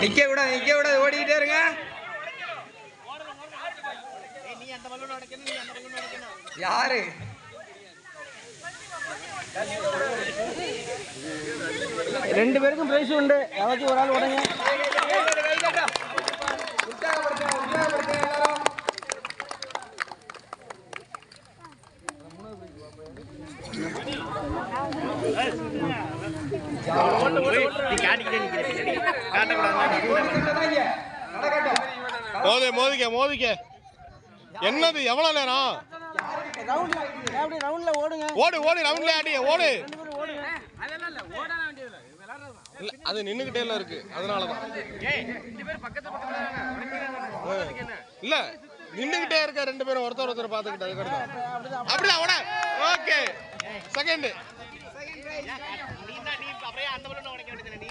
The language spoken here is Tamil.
நிக்க கூடாது நிக்க கூடாது ஓடிக்கிட்டே இருங்க. யாரு? ரெண்டு பேருக்கும் பிரைஸ் உண்டு. யாராச்சும் ஒரு ஆள் உடங்க உற்சாகப்படுத்துங்க மோதி மோதிக்க மோதிக்க. என்னது எவ்வளவு நேரம்? ஓடு ஓடு ரவுண்ட்ல ஆடி ஓடு. அது நின்னுகிட்டே இல்ல இருக்கு. அதனாலதான். இல்ல நின்னுகிட்டே இருக்க ரெண்டு பேரும் ஒருத்தர் ஒருத்தர் பாத்துக்கிட்டு அதுக்கு அப்படிதான் ஓகே. செகண்ட் அந்த உடனே உடைக்க வேண்டியது நீ?